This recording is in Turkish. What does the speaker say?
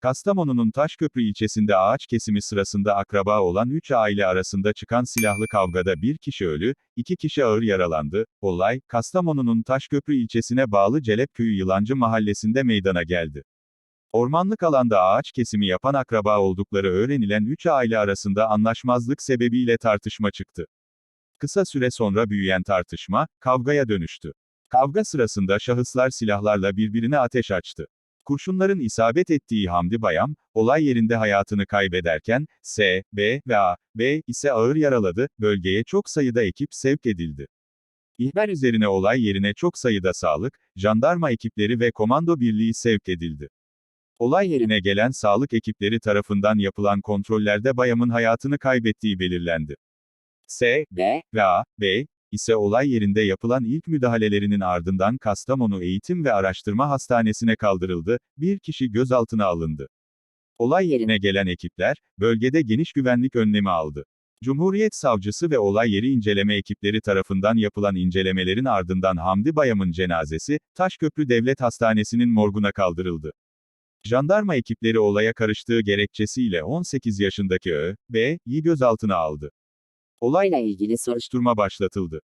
Kastamonu'nun Taşköprü ilçesinde ağaç kesimi sırasında akraba olan 3 aile arasında çıkan silahlı kavgada bir kişi ölü, iki kişi ağır yaralandı. Olay, Kastamonu'nun Taşköprü ilçesine bağlı Celepköyü Yılancı mahallesinde meydana geldi. Ormanlık alanda ağaç kesimi yapan akraba oldukları öğrenilen 3 aile arasında anlaşmazlık sebebiyle tartışma çıktı. Kısa süre sonra büyüyen tartışma, kavgaya dönüştü. Kavga sırasında şahıslar silahlarla birbirine ateş açtı. Kurşunların isabet ettiği Hamdi Bayam, olay yerinde hayatını kaybederken, S, B ve A, B ise ağır yaraladı, bölgeye çok sayıda ekip sevk edildi. İhbar üzerine olay yerine çok sayıda sağlık, jandarma ekipleri ve komando birliği sevk edildi. Olay yerine gelen sağlık ekipleri tarafından yapılan kontrollerde Bayam'ın hayatını kaybettiği belirlendi. S, B ve A, B ise olay yerinde yapılan ilk müdahalelerinin ardından Kastamonu Eğitim ve Araştırma Hastanesi'ne kaldırıldı, bir kişi gözaltına alındı. Olay yerine gelen ekipler, bölgede geniş güvenlik önlemi aldı. Cumhuriyet Savcısı ve olay yeri inceleme ekipleri tarafından yapılan incelemelerin ardından Hamdi Bayam'ın cenazesi, Taşköprü Devlet Hastanesi'nin morguna kaldırıldı. Jandarma ekipleri olaya karıştığı gerekçesiyle 18 yaşındaki Ö, B'yi gözaltına aldı. Olayla ilgili soruşturma başlatıldı.